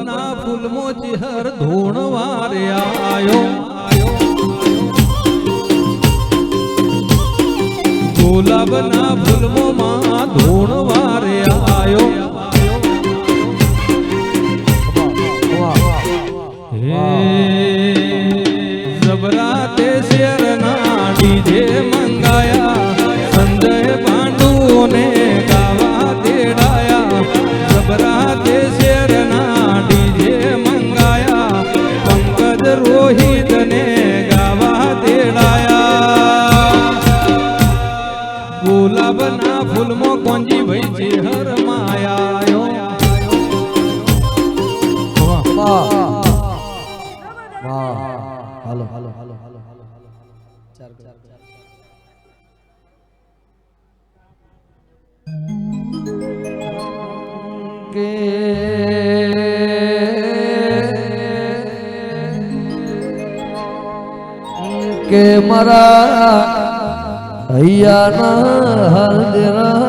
ગુલાબના ફૂલ મોચી હર વારે હાલો હાલો હાલો હાલો હાલો હાલો ચાર ચાર કે મારા હૈયાના હરદરાયો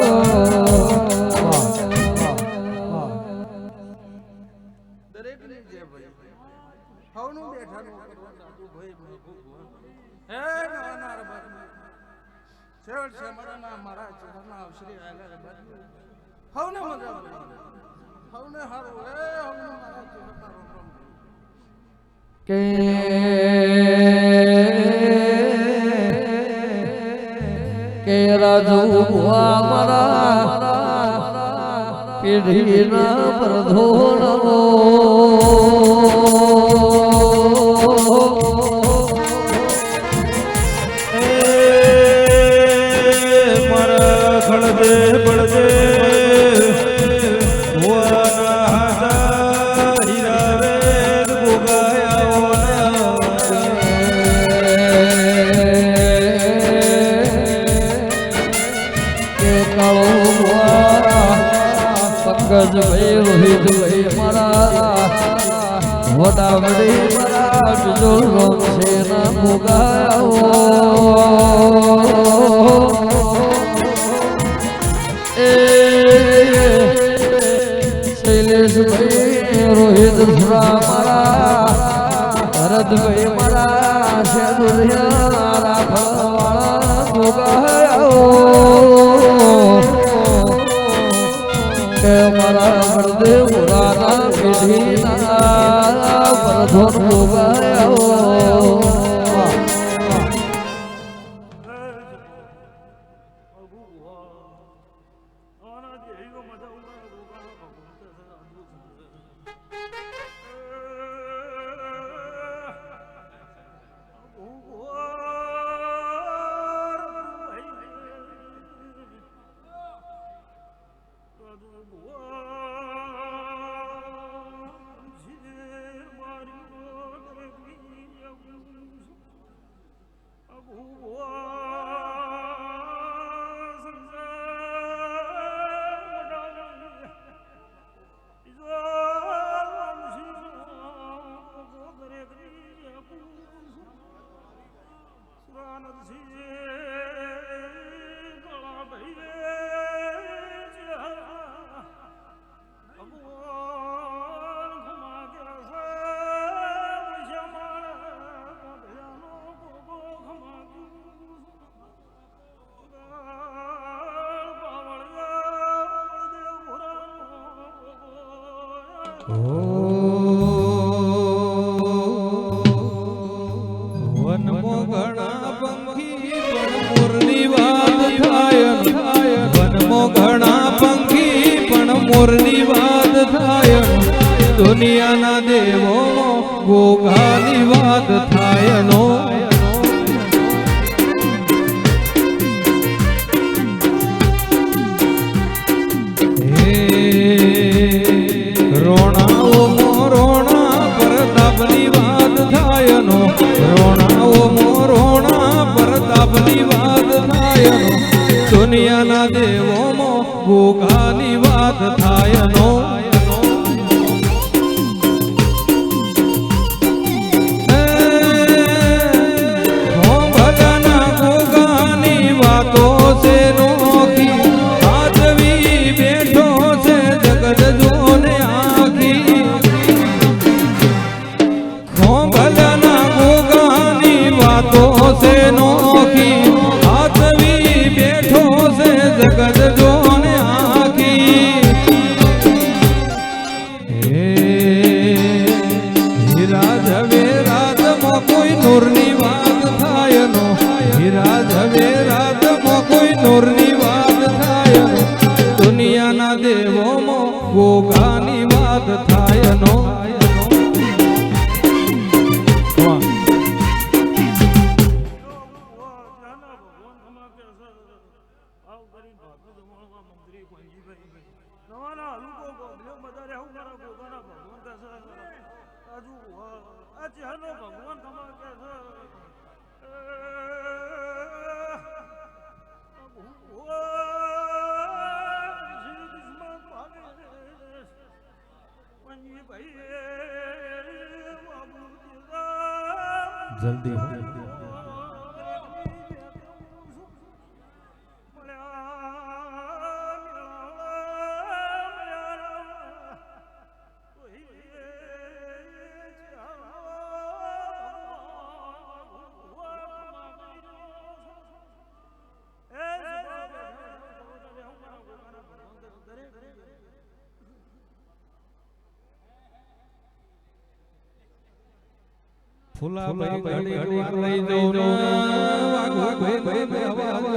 હવને મજા. હવને હારું એ હવને. કે કે રાજુ મારા પેઢીના પ્રધોરવો મારા પંકજ ભાઈ રોહિત ભાઈ મારા. વડા વડી મારા જુજો છે ના શૈલેષભાઈ રોહિત મારા ભોગાયો. કે મારા બળદેવ રાના પેઢીના પરધોન ભોગાયો મોરની વાત થાય દુનિયાના દેવો ગોગાની વાત થાય નો حافظ معظم مدريك ونجيب إبن نوانا لقوكم اليوم داري حمرا قوضنا بردون كسا أجوها أتي آه، هنوكا قوان كما كسا जल्दी हो ફૂલા ભાઈ ઘડી વાર લઈ જઉં ને વાગવા ભાઈ ભાઈ ભાઈ હવા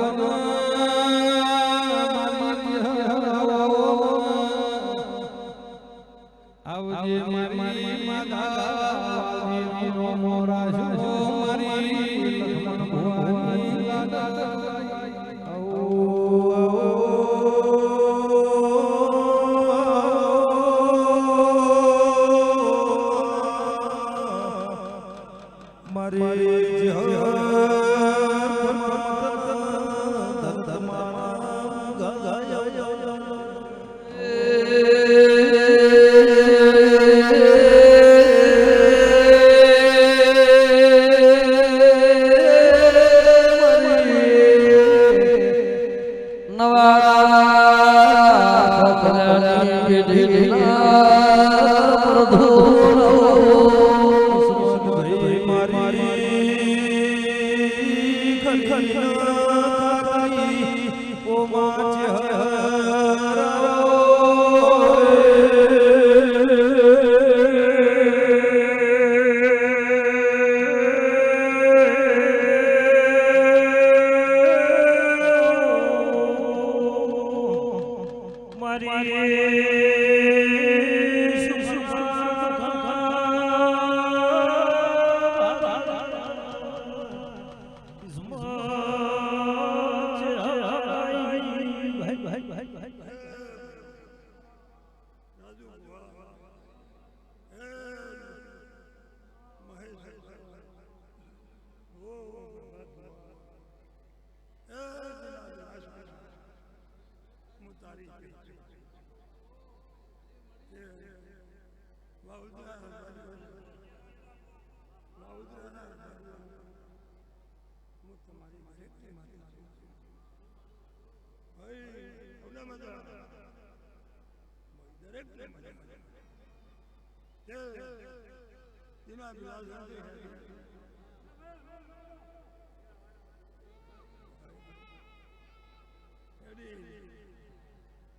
ਹੇ ਦੀ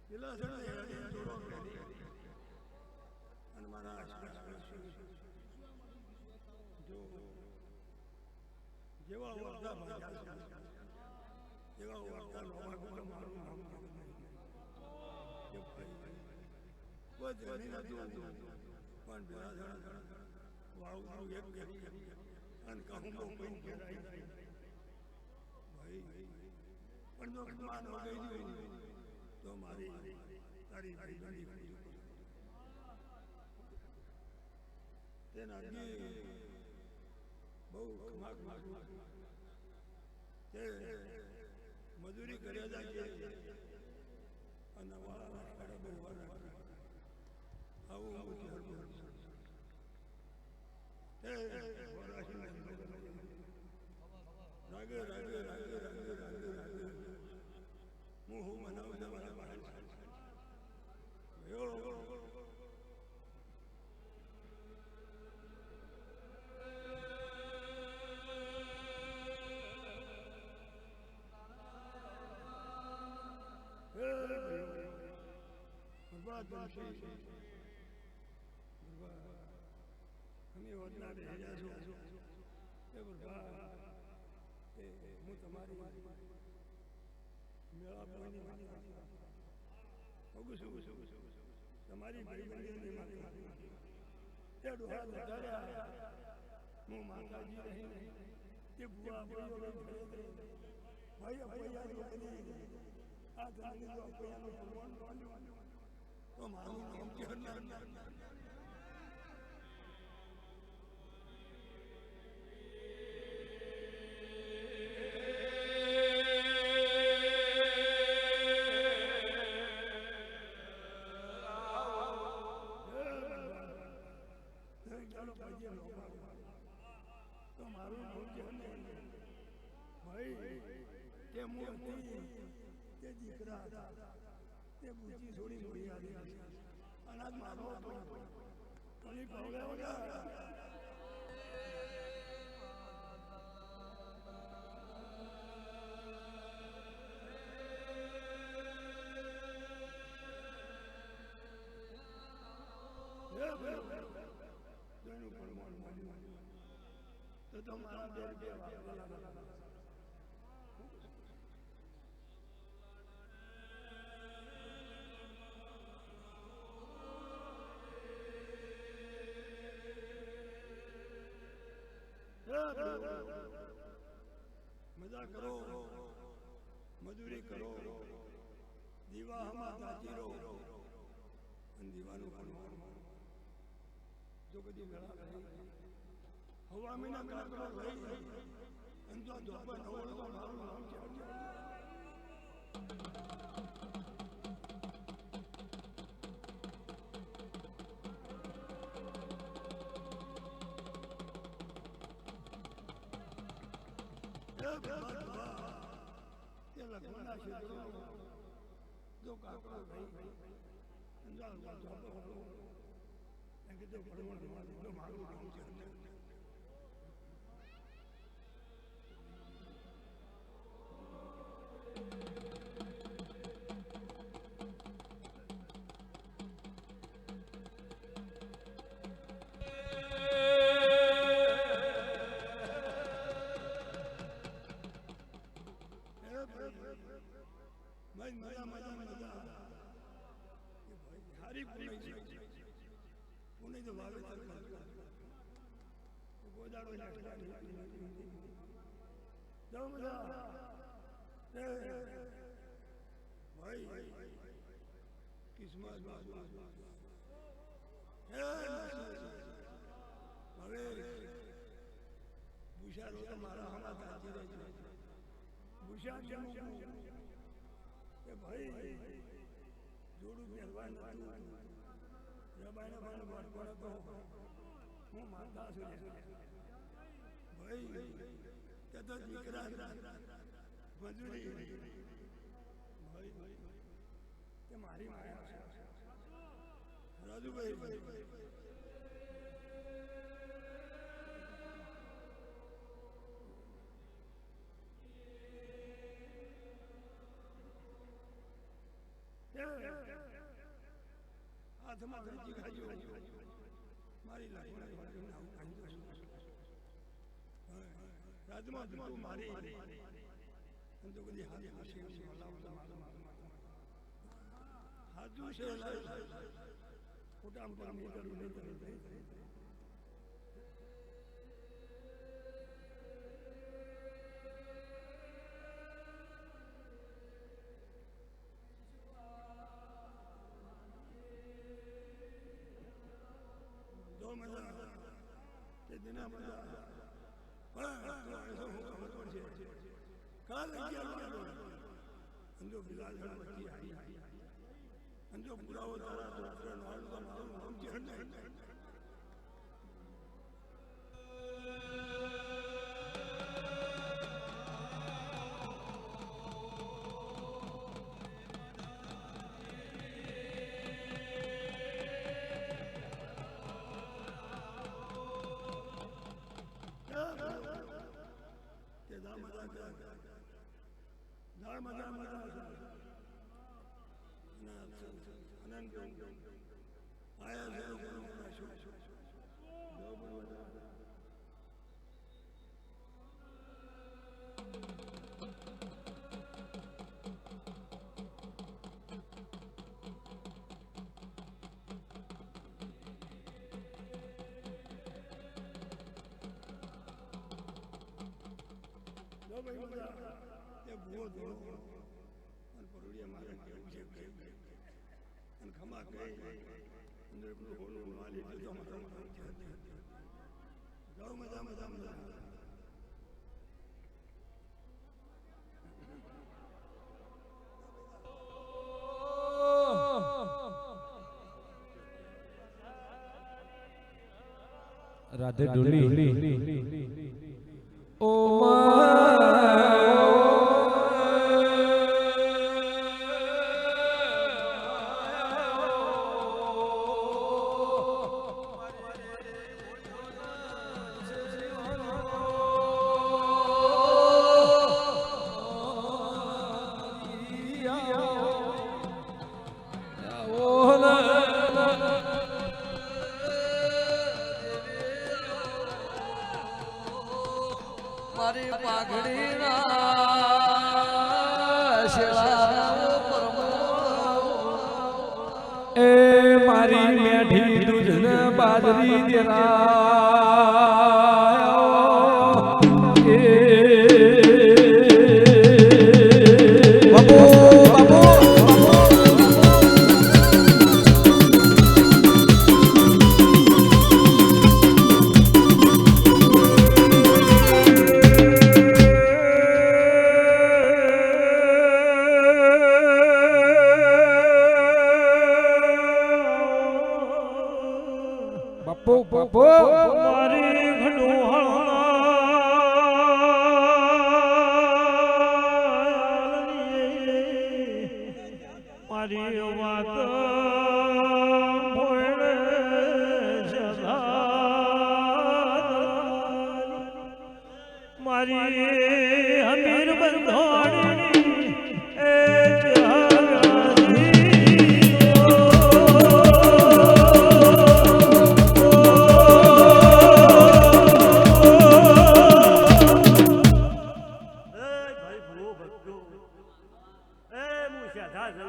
ਕਿਲਾ ਸਣਾ ਹੈ ਜੀ ਜੋੜੋ ਕੇ ਦੀ જેવા વર્તા ભાઈ જેવા વર્તા કુટુંબ મારું નામ નતું પણ બેરા જણા મારું એક અને કહું બહુ બહુ ભાઈ પણ જો માન તો મારી, તારી તારી તેના બહુ તે મજૂરી કર્યા જાય અને વાળાના ખાડા આવું આવું રાગે રાગે રાગે રાગે રાગે બનશે બરબાદ અમે છો એ બરબાદ એ હું તમારી મેળા પોઈની ઓગું છું તમારી ભાઈબંધીની મારી તે ડોહા વધાર્યા હું માતાજી રહી તે બુઆ ભાઈઓ ભાઈ અપૈયા આ ધણી અપૈયાનું ભગવાન મારું નામ કે તો તમારા બે બે વાપરેલા મજા કરો. મજૂરી કરો. દીવામાં તાજી રહો. અને દીવાનું કરવાનું જો કદી મેળા હવા મહિના કાકરો લઈ અને જો ધોપા નવડો તો મારું નામ છે એ લગ્નના ક્ષેત્રો જો કાકરો ભાઈ અંજાર જોતો હતો એમ કીધું ભણવાનું ભણવાનું મારું નામ છે ભાઈ હવે ભૂષારો તો મારા હમણાં તાજી રહે છે ભૂષા છે કે ભાઈ જોડું પહેરવા નતું રબાઈને પણ બાળકોને તો હું માનતા છું ભાઈ તે તો દીકરા મજૂરી ભાઈ ભાઈ તે મારી માયા છે. હાથમાં ધરતી ખાજો મારી લાખોના વાળીને આવું કાંઈ રાજમાં તું મારી અને તો કદી હાથ હશે હાથું છે ખોટા પર નહીં કરું નહીં કરું દો મજા તે દિના મજા પણ તો એસો હું ખબર છે કાલ કે દા મજા કર દા મજા મજા અનંત આયા એ ભૂવો ધોળો અને પરોડિયા મારે કેવું છે અને ખમા કહી અંદર પેલું હોલું વાલી લીધું મજા મજા જાઓ મજા મજા મજા. રાધે ડોલી.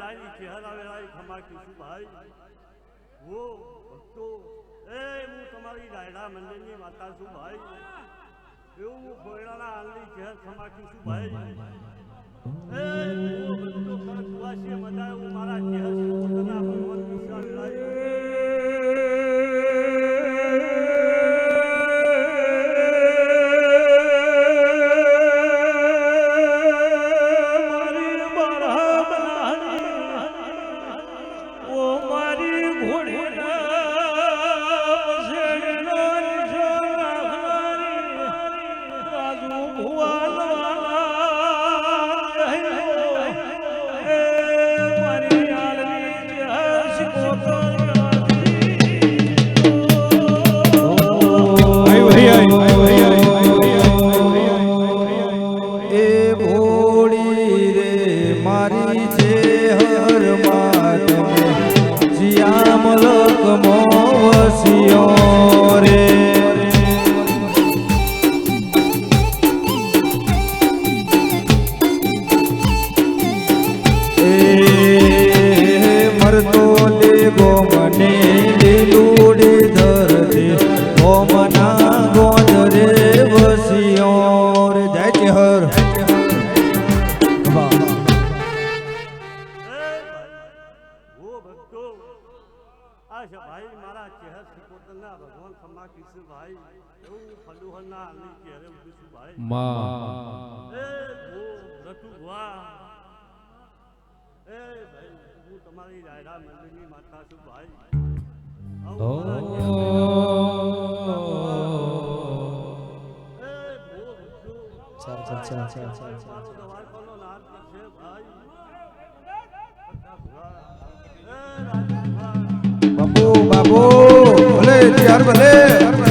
જલાની ચહેરા વેલાની ખમા કીશું ભાઈ ભૂવો ભક્તો એ હું તમારી રાયડા મંદિરની માતા છું ભાઈ એવું હું ખોયડાના આલની ચહેર ખમા કીશું ભાઈ એ ભૂવો ભક્તો વાસીએ મજા એવું મારા ચહેર પોતાના એ બાપુ બાબુ ભલે ત્યાર ભલે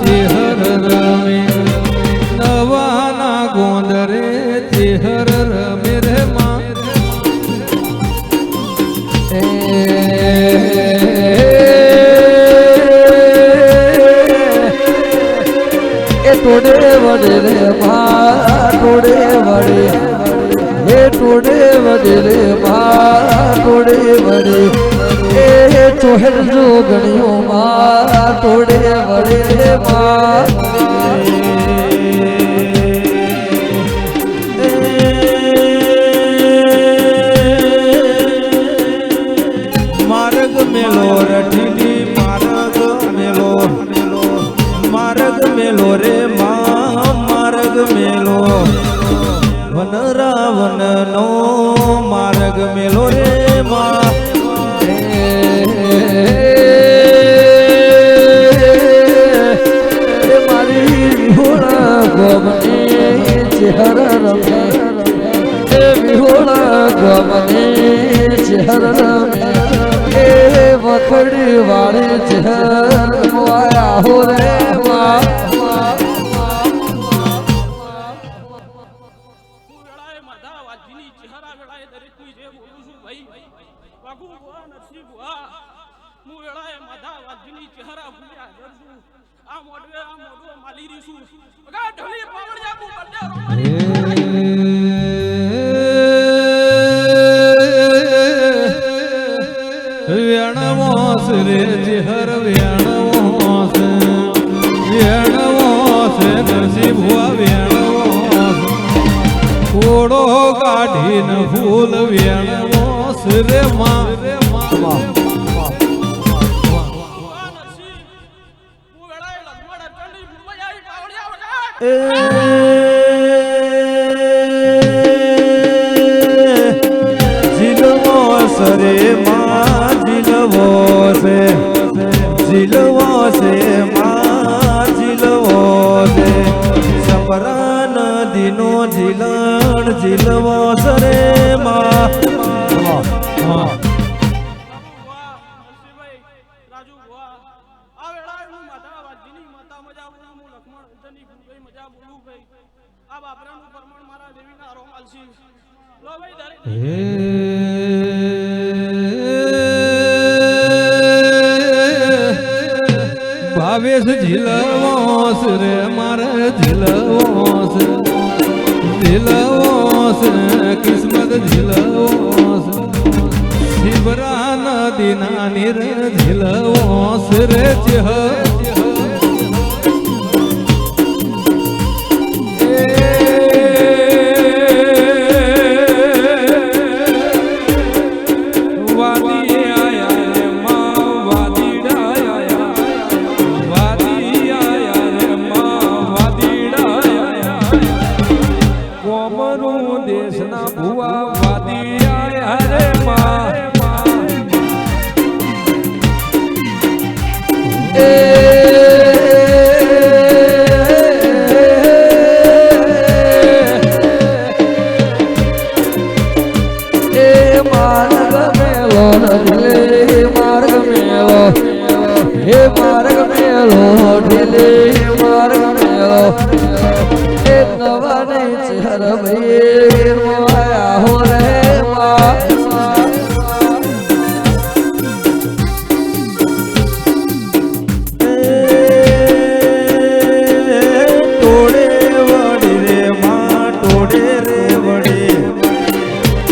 ભુવા ચેહર રમે, નવાના ગોંદરે ચેહર રમે રે માં. એ ટોડે વડે રે મા ટોડે વડે. હે ટોડે વડે રે મા ટોડે વડે. એ ચોહેર જો ગણ્યો મા વડે રે મા મેલો રે માર્ગ મેલો. વન રાવણ નો માર્ગ મેલો રે મારી વિહોણા ગમને ચહેર રમે એ વિહોણા ગમને ચહેર રમે. એ વખડી વાળી ચહેર હું વેળાએ માધા વાજની ચહેરા ભૂલ્યા હાજર છું આ મોડવે આ મોડવો માલી રીસુ છું. અગા ઢોલી જાકુ બલ્લે રે ફૂલ વેણવાસ રે માં. ભુવા નરસિંહ જીલવો સરે માં જીલવો છે જીલવો છે માં જીલવો છે સપરા સરે ભાવેશ ઝીલવાસ રે, મારે ઝીલવાસ ઝીલવાસ કિસ્મત ઝીલવાસ શિવરા નદી નાની રે ઝીલવાસ રે ચહ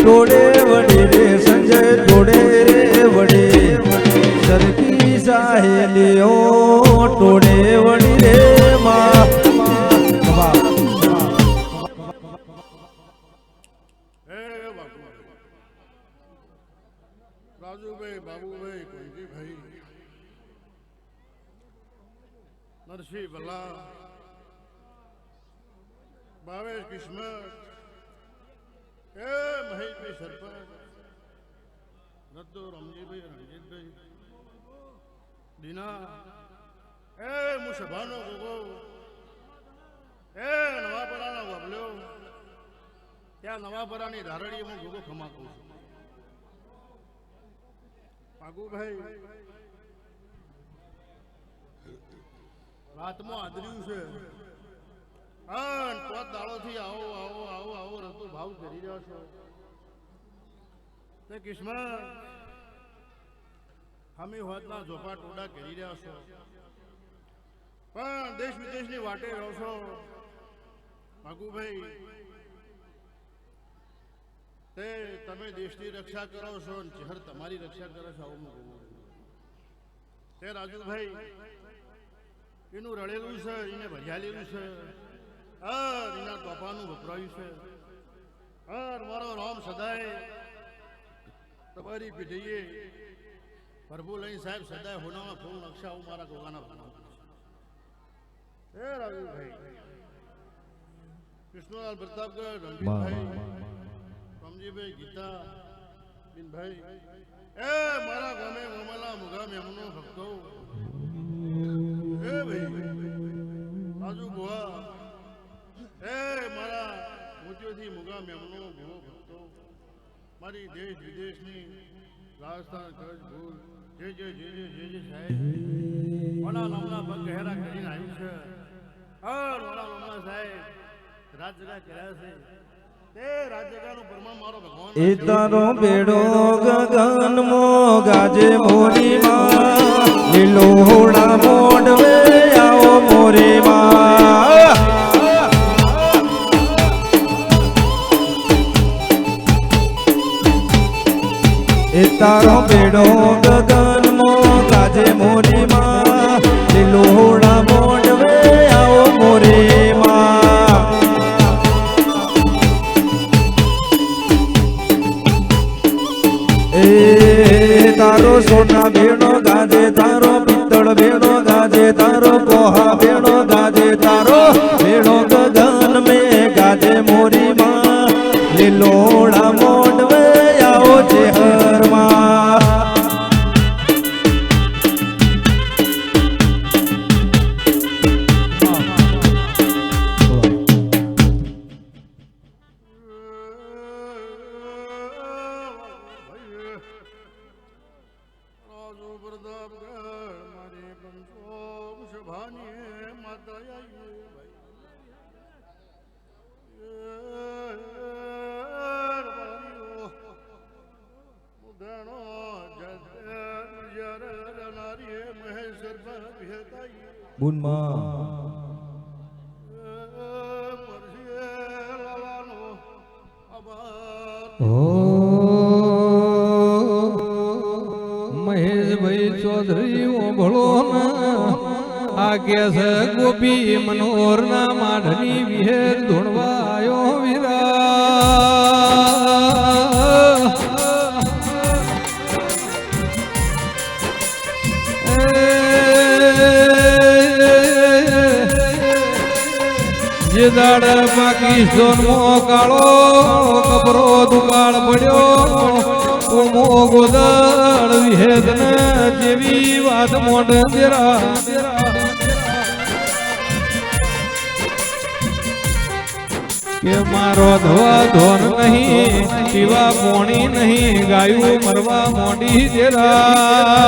ઘોડે વડે રે, સંજય ઘોડે રે વડે સરકી સાહેલીઓ ટોળે વડી રે રાજુભાઈ નરસિંહ ભલા. ભાવેશ કિસ્મત. એ મહેશભાઈ સરપંચ. રત્તો રમજીભાઈ રણજીતભાઈ. દીના. એ મુસભાનો સભાનો ગોગો. એ નવાપરાનો વબલ્યો ત્યાં નવાપરાની ધારણીએ હું ગોગો ખમાકું છું. પાગુભાઈ રાતમાં આદર્યું છે. હા પોત દાડોથી આવો. ભાવ કરી રહ્યો છો? તે કિસ્મત, હમી હોતના ઝોપા ટોડા કરી રહ્યા છો. પણ દેશ વિદેશની વાટે રહો છો. ભાગુભાઈ તે તમે દેશની રક્ષા કરો છો અને ચહેર તમારી રક્ષા કરો છો, આવું હું તે રાજુભાઈ, એનું રડેલું છે, એને ભજાલેલું છે. હા એના તોફાનું વપરાયું છે. હા મારો રામ સદાય તમારી પીઢીએ પ્રભુ લઈ સાહેબ સદાય હોનામાં ફૂલ નકશા હું મારા ગોગાના બનાવું એ રાજુભાઈ કૃષ્ણલાલ પ્રતાપગઢ રણજીતભાઈ રામજીભાઈ ગીતા બિનભાઈ એ મારા ગામે મોમાલા મુગામ એમનો ભક્તો એ ભાઈ મોતીઓથી મુગામ એમનો ભૂવો ભક્તો. મારી દેશ વિદેશની રાજસ્થાન કચ્છ ભૂલ જે જે જે જે જે જે સાહેબ. મારા નામના પગ ગહેરા કરીને આવ્યું છે. હર મારા નામના સાહેબ. રાજ કર્યા છે તે રાજ જગાનું પ્રમાણ મારો બેડો ગાજે મોરીમાં. લીલોડા મોડવે બેડો ગગનમો ગાજે મોરીમાં લીલોડા મોડવે આવો મોરીમાં એ તારો સોના બેણો ગાજે તારો મહેશભાઈ ચૌધરી ઓભળો આ કેસ ગોપી મનોહર ના માઢની વિહેર ધૂણવા દાડ પાકિસ્તાન મો કાળો, કપરો દુકાળ પડ્યો. ઉમો ગોદળ વિહેદન જેવી વાત મોઢ દેરા કે મારો ધોવા ધોન નહીં, પીવા પોણી નહીં, ગાયું મરવા મોડી દેરા